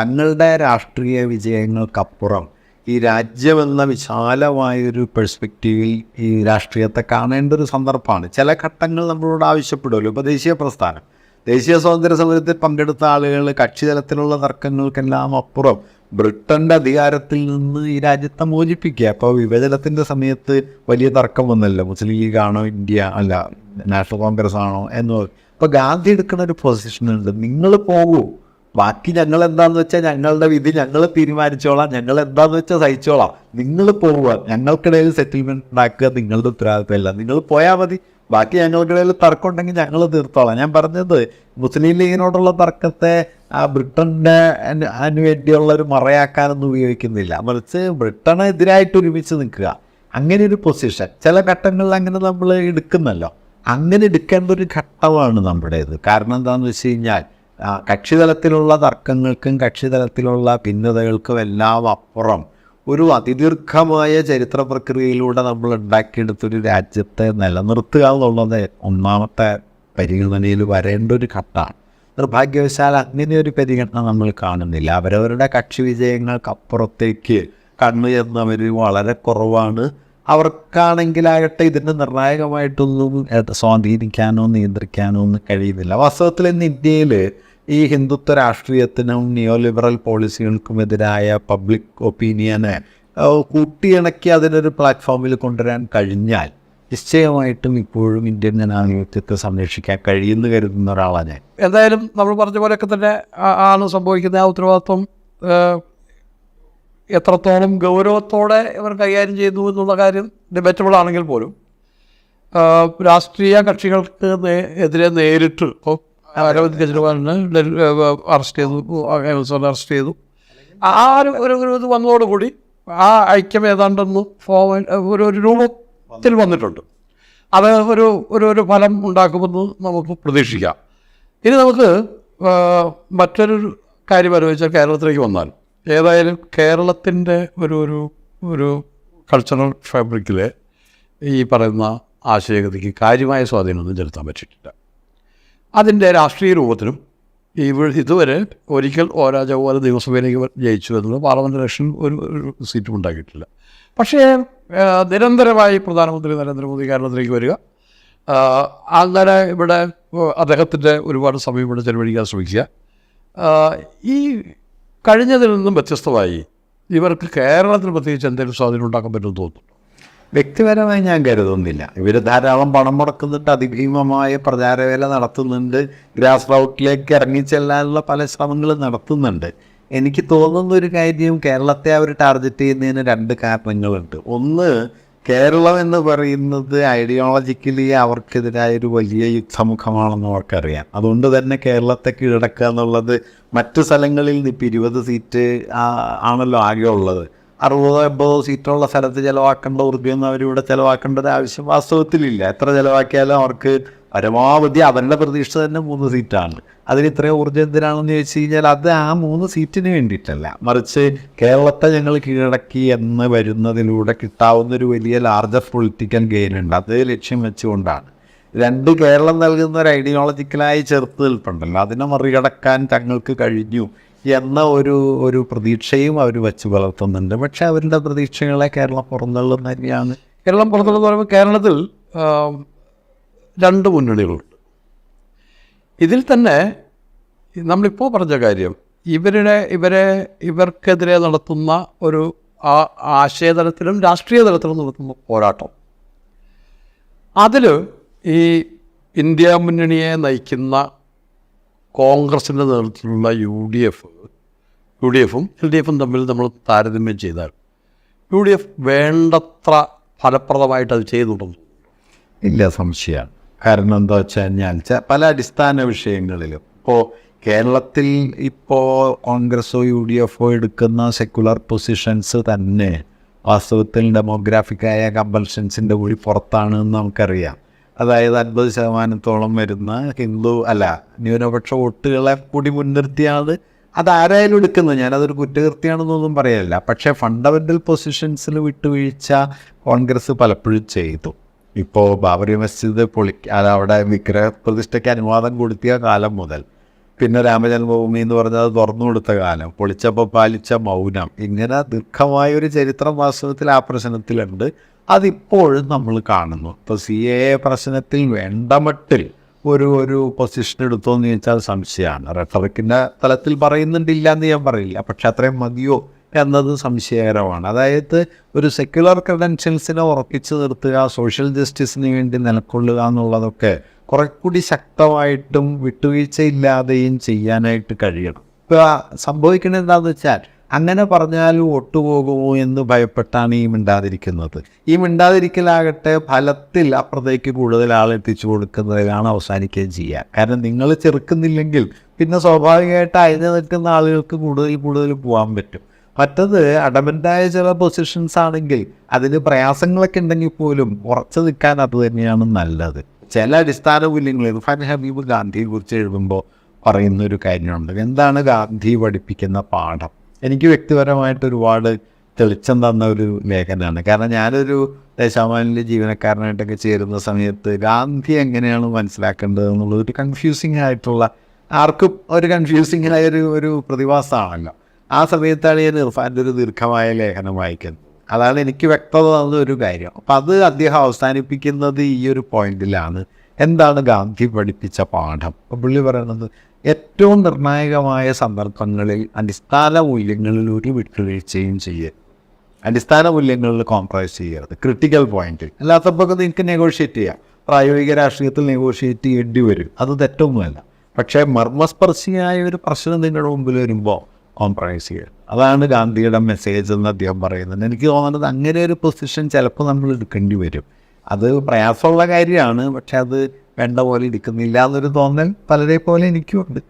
തങ്ങളുടെ രാഷ്ട്രീയ വിജയങ്ങൾക്കപ്പുറം ഈ രാജ്യമെന്ന വിശാലമായൊരു പെർസ്പെക്റ്റീവിൽ ഈ രാഷ്ട്രീയത്തെ കാണേണ്ട ഒരു സന്ദർഭമാണ്. ചില ഘട്ടങ്ങൾ നമ്മളോട് ആവശ്യപ്പെടുമല്ലോ. ഇപ്പോൾ ദേശീയ പ്രസ്ഥാനം. ദേശീയ സ്വാതന്ത്ര്യ സമരത്തിൽ പങ്കെടുത്ത ആളുകൾ കക്ഷി തലത്തിലുള്ള തർക്കങ്ങൾക്കെല്ലാം അപ്പുറം ബ്രിട്ടന്റെ അധികാരത്തിൽ നിന്ന് ഈ രാജ്യത്തെ മോചിപ്പിക്കുക. അപ്പോൾ വിഭജനത്തിന്റെ സമയത്ത് വലിയ തർക്കം വന്നല്ലോ. മുസ്ലിം ലീഗാണോ ഇന്ത്യ അല്ല നാഷണൽ കോൺഗ്രസ് ആണോ എന്ന്. അപ്പോൾ ഗാന്ധി എടുക്കുന്ന ഒരു പൊസിഷനുണ്ട് നിങ്ങൾ പോകൂ. ബാക്കി ഞങ്ങൾ എന്താന്ന് വെച്ചാൽ ഞങ്ങളുടെ വിധി ഞങ്ങൾ തീരുമാനിച്ചോളാം ഞങ്ങൾ എന്താന്ന് വെച്ചാൽ സഹിച്ചോളാം. നിങ്ങൾ പോവുക ഞങ്ങൾക്കിടയിൽ സെറ്റിൽമെന്റ് ഉണ്ടാക്കുക നിങ്ങളുടെ ഉത്തരവാദിത്തമല്ല. നിങ്ങൾ പോയാൽ മതി. ബാക്കി ഞങ്ങൾക്കിടയിൽ തർക്കം ഉണ്ടെങ്കിൽ ഞങ്ങൾ തീർത്തോളാം. ഞാൻ പറഞ്ഞത് മുസ്ലിം ലീഗിനോടുള്ള തർക്കത്തെ ആ ബ്രിട്ടന്റെ അതിന് വേണ്ടിയുള്ള ഒരു മറയാക്കാനൊന്നും ഉപയോഗിക്കുന്നില്ല. മറിച്ച് ബ്രിട്ടനെതിരായിട്ട് ഒരുമിച്ച് നിൽക്കുക. അങ്ങനെ ഒരു പൊസിഷൻ ചില ഘട്ടങ്ങളിൽ അങ്ങനെ നമ്മൾ എടുക്കുന്നല്ലോ. അങ്ങനെ എടുക്കേണ്ട ഒരു ഘട്ടമാണ് നമ്മുടേത്. കാരണം എന്താണെന്ന് വെച്ച് കഴിഞ്ഞാൽ കക്ഷിതലത്തിലുള്ള തർക്കങ്ങൾക്കും കക്ഷിതലത്തിലുള്ള ഭിന്നതകൾക്കും എല്ലാം അപ്പുറം ഒരു അതിദീർഘമായ ചരിത്ര പ്രക്രിയയിലൂടെ നമ്മൾ ഉണ്ടാക്കിയെടുത്തൊരു രാജ്യത്തെ നിലനിർത്തുക എന്നുള്ളത് ഒന്നാമത്തെ പരിഗണനയിൽ വരേണ്ട ഒരു ഘട്ടമാണ്. നിർഭാഗ്യവശാൽ അങ്ങനെ ഒരു പരിഗണന നമ്മൾ കാണുന്നില്ല. അവരവരുടെ കക്ഷി വിജയങ്ങൾക്കപ്പുറത്തേക്ക് കണ്ണു ചെന്നവർ വളരെ കുറവാണ്. അവർക്കാണെങ്കിലാകട്ടെ ഇതിന് നിർണായകമായിട്ടൊന്നും സ്വാധീനിക്കാനോ നിയന്ത്രിക്കാനോ ഒന്നും കഴിയുന്നില്ല. വാസ്തവത്തിൽ ഇന്ന് ഇന്ത്യയിൽ ഈ ഹിന്ദുത്വ രാഷ്ട്രീയത്തിനും നിയോ ലിബറൽ പോളിസികൾക്കുമെതിരായ പബ്ലിക് ഒപ്പീനിയനെ കൂട്ടിയിണക്കി അതിനൊരു പ്ലാറ്റ്ഫോമിൽ കൊണ്ടുവരാൻ കഴിഞ്ഞാൽ നിശ്ചയമായിട്ടും ഇപ്പോഴും ഇന്ത്യൻ ജനാധിപത്യത്തെ സംരക്ഷിക്കാൻ കഴിയുമെന്ന് കരുതുന്ന ഒരാളാണ് ഞാൻ. എന്തായാലും നമ്മൾ പറഞ്ഞ പോലെയൊക്കെ തന്നെ ആണ് സംഭവിക്കുന്ന ആ ഉത്തരവാദിത്വം എത്രത്തോളം ഗൗരവത്തോടെ ഇവർ കൈകാര്യം ചെയ്തു എന്നുള്ള കാര്യം ഡിബറ്റബിൾ ആണെങ്കിൽ പോലും രാഷ്ട്രീയ കക്ഷികൾക്ക് എതിരെ നേരിട്ട് ഇപ്പോൾ അരവിന്ദ് കെജ്രിവാളിനെ അറസ്റ്റ് ചെയ്തു. അറസ്റ്റ് ചെയ്തു. ആ ഒരു ഒരു ഇത് വന്നതോടുകൂടി ആ ഐക്യം ഏതാണ്ടെന്ന് ഫോമ ഒരു ഒരു രൂപത്തിൽ വന്നിട്ടുണ്ട്. അത് ഒരു ഒരു ഒരു ഫലം ഉണ്ടാക്കുമെന്ന് നമുക്ക് പ്രതീക്ഷിക്കാം. ഇനി നമുക്ക് മറ്റൊരു കാര്യം ആലോചിച്ചാൽ കേരളത്തിലേക്ക് വന്നാൽ ഏതായാലും കേരളത്തിന്റെ ഒരു ഒരു ഒരു കൾച്ചറൽ ഫാബ്രിക്കിൽ ഈ പറയുന്ന ആശയഗതിക്ക് കാര്യമായ സ്വാധീനമൊന്നും ചെലുത്താൻ പറ്റിയിട്ടില്ല. അതിന്റെ രാഷ്ട്രീയ രൂപത്തിലും ഇവ ഇതുവരെ ഒരിക്കൽ ഓരോ രാജാവ് പോലെ നിയമസഭയിലേക്ക് ജയിച്ചു എന്നുള്ളത് പാർലമെന്റ് ഇലക്ഷൻ ഒരു ഒരു സീറ്റും ഉണ്ടാക്കിയിട്ടില്ല. പക്ഷേ നിരന്തരമായി പ്രധാനമന്ത്രി നരേന്ദ്രമോദി കേരളത്തിലേക്ക് വരിക. അങ്ങനെ ഇവിടെ അദ്ദേഹത്തിന്റെ ഒരുപാട് സമയം ഇവിടെ ചെലവഴിക്കാൻ ശ്രമിക്കുക. ഈ കഴിഞ്ഞതിൽ നിന്നും വ്യത്യസ്തമായി ഇവർക്ക് കേരളത്തിൽ പ്രത്യേകിച്ച് എന്തെങ്കിലും സ്വാധീനം ഉണ്ടാക്കാൻ പറ്റുമെന്ന് തോന്നുന്നു. വ്യക്തിപരമായി ഞാൻ കരുതുന്നില്ല. ഇവർ ധാരാളം പണം മുടക്കുന്നുണ്ട് അതിഭീമമായ പ്രചാരവേല നടത്തുന്നുണ്ട്. ഗ്രാസ് റൂട്ടിലേക്ക് ഇറങ്ങിച്ചെല്ലാനുള്ള പല ശ്രമങ്ങളും നടത്തുന്നുണ്ട്. എനിക്ക് തോന്നുന്ന ഒരു കാര്യം കേരളത്തെ അവർ ടാർഗറ്റ് ചെയ്യുന്നതിന് രണ്ട് കാരണങ്ങളുണ്ട്. ഒന്ന് കേരളം എന്ന് പറയുന്നത് ഐഡിയോളജിക്കലി അവർക്കെതിരായ ഒരു വലിയ യുദ്ധമുഖമാണെന്ന് അവർക്കറിയാം. അതുകൊണ്ട് തന്നെ കേരളത്തെ കീഴടക്കുക എന്നുള്ളത് മറ്റു സ്ഥലങ്ങളിൽ ഇപ്പം ഇരുപത് സീറ്റ് ആണല്ലോ ആകെ ഉള്ളത് അറുപതോ എൺപതോ സീറ്റുള്ള സ്ഥലത്ത് ചിലവാക്കേണ്ട ഊർജമൊന്നും അവരിവിടെ ചിലവാക്കേണ്ട ആവശ്യം വാസ്തവത്തിലില്ല. എത്ര ചിലവാക്കിയാലും അവർക്ക് പരമാവധി അവരുടെ പ്രതീക്ഷ തന്നെ മൂന്ന് സീറ്റാണ്. അതിന് ഇത്രയും ഊർജം എന്തിനാണെന്ന് ചോദിച്ചു കഴിഞ്ഞാൽ അത് ആ മൂന്ന് സീറ്റിന് വേണ്ടിയിട്ടല്ല. മറിച്ച് കേരളത്തെ ഞങ്ങൾ കീഴടക്കി എന്ന് വരുന്നതിലൂടെ കിട്ടാവുന്ന ഒരു വലിയ ലാർജർ പൊളിറ്റിക്കൽ ഗെയിൻ ഉണ്ട്. അത് ലക്ഷ്യം വെച്ചുകൊണ്ടാണ്. രണ്ട് കേരളം നൽകുന്ന ഒരു ഐഡിയോളജിക്കലായി ചെറുത്ത് നിൽപ്പുണ്ടല്ലോ. അതിനെ മറികടക്കാൻ തങ്ങൾക്ക് കഴിഞ്ഞു. എന്ന ഒരു ഒരു പ്രതീക്ഷയും അവർ വെച്ച് പുലർത്തുന്നുണ്ട്. പക്ഷെ അവരുടെ പ്രതീക്ഷകളെ കേരളം പുറന്തള്ളുന്ന തന്നെയാണ് കേരളം പുറത്തുള്ളത് പറയുമ്പോൾ കേരളത്തിൽ രണ്ട് മുന്നണികളുണ്ട്. ഇതിൽ തന്നെ നമ്മളിപ്പോൾ പറഞ്ഞ കാര്യം ഇവരുടെ ഇവരെ ഇവർക്കെതിരെ നടത്തുന്ന ഒരു ആ ആശയതലത്തിലും രാഷ്ട്രീയ തലത്തിലും നടത്തുന്ന പോരാട്ടം. അതിൽ ഈ ഇന്ത്യ മുന്നണിയെ നയിക്കുന്ന കോൺഗ്രസിന്റെ നേതൃത്വത്തിലുള്ള U D F U D എഫും എൽ ഡി എഫും തമ്മിൽ നമ്മൾ താരതമ്യം ചെയ്താൽ യു ഡി എഫ് വേണ്ടത്ര ഫലപ്രദമായിട്ട് അത് ചെയ്തിട്ടുണ്ടെന്ന് ഇല്ല സംശയമാണ്. കാരണം എന്താ വെച്ച് കഴിഞ്ഞാൽ പല അടിസ്ഥാന വിഷയങ്ങളിലും ഇപ്പോൾ കേരളത്തിൽ ഇപ്പോൾ കോൺഗ്രസോ യു ഡി എഫോ എടുക്കുന്ന സെക്കുലർ പൊസിഷൻസ് തന്നെ വാസ്തവത്തിൽ ഡെമോഗ്രാഫിക്കായ കമ്പൽഷൻസിന്റെ കൂടി പുറത്താണ് എന്ന് നമുക്കറിയാം. അതായത് അൻപത് ശതമാനത്തോളം വരുന്ന ഹിന്ദു അല്ല ന്യൂനപക്ഷ വോട്ടുകളെ കൂടി മുൻനിർത്തിയാണ് അതാരായാലും എടുക്കുന്നത്. ഞാനതൊരു കുറ്റകൃത്യമാണെന്നൊന്നും പറയല്ല പക്ഷേ ഫണ്ടമെന്റൽ പൊസിഷൻസിൽ വിട്ടുവീഴ്ച കോൺഗ്രസ് പലപ്പോഴും ചെയ്തു. ഇപ്പോൾ ബാബറി മസ്ജിദ് പൊളി അവിടെ വിഗ്രഹ പ്രതിഷ്ഠയ്ക്ക് അനുവാദം കൊടുത്തിയ കാലം മുതൽ. പിന്നെ രാമജന്മഭൂമി എന്ന് പറഞ്ഞത് തുറന്നു കൊടുത്ത കാലം. പൊളിച്ചപ്പോൾ പാലിച്ച മൗനം. ഇങ്ങനെ ദീർഘമായ ഒരു ചരിത്രം വാസ്തവത്തിൽ ആ പ്രശ്നത്തിലുണ്ട്. അതിപ്പോഴും നമ്മൾ കാണുന്നു. ഇപ്പോൾ സി എ പ്രശ്നത്തിൽ വേണ്ട മട്ടിൽ ഒരു ഒരു പൊസിഷൻ എടുത്തോ എന്ന് ചോദിച്ചാൽ സംശയമാണ്. റെട്ടറിക്കിന്റെ തലത്തിൽ പറയുന്നുണ്ടില്ല എന്ന് ഞാൻ പറയില്ല. പക്ഷെ അത്രയും മതിയോ? എന്നത് സംശയകരമാണ്. അതായത് ഒരു സെക്യുലർ ക്രെഡൻഷ്യൽസിനെ ഉറപ്പിച്ചു നിർത്തുക സോഷ്യൽ ജസ്റ്റിസിന് വേണ്ടി നിലക്കൊള്ളുക എന്നുള്ളതൊക്കെ കുറെ കൂടി ശക്തമായിട്ടും വിട്ടുവീഴ്ചയില്ലാതെയും ചെയ്യാനായിട്ട് കഴിയണം. ഇപ്പോൾ സംഭവിക്കുന്നത് എന്താണെന്ന് വെച്ചാൽ അങ്ങനെ പറഞ്ഞാൽ ഒട്ടുപോകുമോ എന്ന് ഭയപ്പെട്ടാണ് ഈ മിണ്ടാതിരിക്കുന്നത്. ഈ മിണ്ടാതിരിക്കലാകട്ടെ ഫലത്തിൽ അപ്പുറത്തേക്ക് കൂടുതൽ ആളെത്തിച്ചു കൊടുക്കുന്നതിലാണ് അവസാനിക്കുകയും ചെയ്യുക. കാരണം നിങ്ങൾ ചെറുക്കുന്നില്ലെങ്കിൽ പിന്നെ സ്വാഭാവികമായിട്ട് അയഞ്ഞു നിൽക്കുന്ന ആളുകൾക്ക് കൂടുതൽ കൂടുതൽ പോകാൻ പറ്റും. മറ്റത് അഡമന്റായ ചില പൊസിഷൻസ് ആണെങ്കിൽ അതിന് പ്രയാസങ്ങളൊക്കെ ഉണ്ടെങ്കിൽ പോലും ഉറച്ചു നിൽക്കാൻ അത് തന്നെയാണ് നല്ലത്. ചില അടിസ്ഥാന മൂല്യങ്ങൾ ഇർഫാൻ ഹബീബ് ഗാന്ധിയെ കുറിച്ച് എഴുതുമ്പോൾ പറയുന്ന ഒരു കാര്യമുണ്ട്. എന്താണ് ഗാന്ധി പഠിപ്പിക്കുന്ന പാഠം? എനിക്ക് വ്യക്തിപരമായിട്ട് ഒരുപാട് തെളിച്ചം തന്ന ഒരു ലേഖനമാണ്. കാരണം ഞാനൊരു ദേശാമാനിലെ ജീവനക്കാരനായിട്ടൊക്കെ ചേരുന്ന സമയത്ത് ഗാന്ധി എങ്ങനെയാണ് മനസ്സിലാക്കേണ്ടത് എന്നുള്ളത് ഒരു കൺഫ്യൂസിങ് ആയിട്ടുള്ള ആർക്കും ഒരു കൺഫ്യൂസിങ് ആയ ഒരു ഒരു പ്രതിഭാസമാണല്ലോ. ആ സമയത്താണ് ഞാൻ ഇർഫാന്റെ ഒരു ദീർഘമായ ലേഖനം വായിക്കുന്നത്. അതാണ് എനിക്ക് വ്യക്തത തന്ന ഒരു കാര്യം. അപ്പം അത് അദ്ദേഹം അവസാനിപ്പിക്കുന്നത് ഈ ഒരു പോയിന്റിലാണ്. എന്താണ് ഗാന്ധി പഠിപ്പിച്ച പാഠം? പുള്ളി പറയുന്നത് ഏറ്റവും നിർണായകമായ സന്ദർഭങ്ങളിൽ അടിസ്ഥാന മൂല്യങ്ങളിൽ ഒരു വിട്ടുവീഴ്ചയും ചെയ്യുക അടിസ്ഥാന മൂല്യങ്ങളിൽ കോംപ്രമൈസ് ചെയ്യരുത്. ക്രിട്ടിക്കൽ പോയിന്റ് അല്ലാത്തപ്പോൾ നിങ്ങൾക്ക് നെഗോഷിയേറ്റ് ചെയ്യാം. പ്രായോഗിക രാഷ്ട്രീയത്തിൽ നെഗോഷിയേറ്റ് ചെയ്യേണ്ടി വരും. അത് തെറ്റൊന്നുമല്ല. പക്ഷേ മർമ്മസ്പർശിയായ ഒരു പ്രശ്നം നിങ്ങളുടെ മുമ്പിൽ വരുമ്പോൾ കോംപ്രമൈസ് ചെയ്യുക അതാണ് ഗാന്ധിയുടെ മെസ്സേജ് എന്ന് അദ്ദേഹം പറയുന്നത്. എനിക്ക് തോന്നുന്നത് അങ്ങനെ ഒരു പൊസിഷൻ ചിലപ്പോൾ നമ്മൾ എടുക്കേണ്ടി വരും. അത് പ്രയാസമുള്ള കാര്യമാണ് പക്ഷെ അത് വേണ്ട പോലെ എടുക്കുന്നില്ല എന്നൊരു തോന്നൽ പലരെ പോലെ എനിക്കും ഉണ്ട്.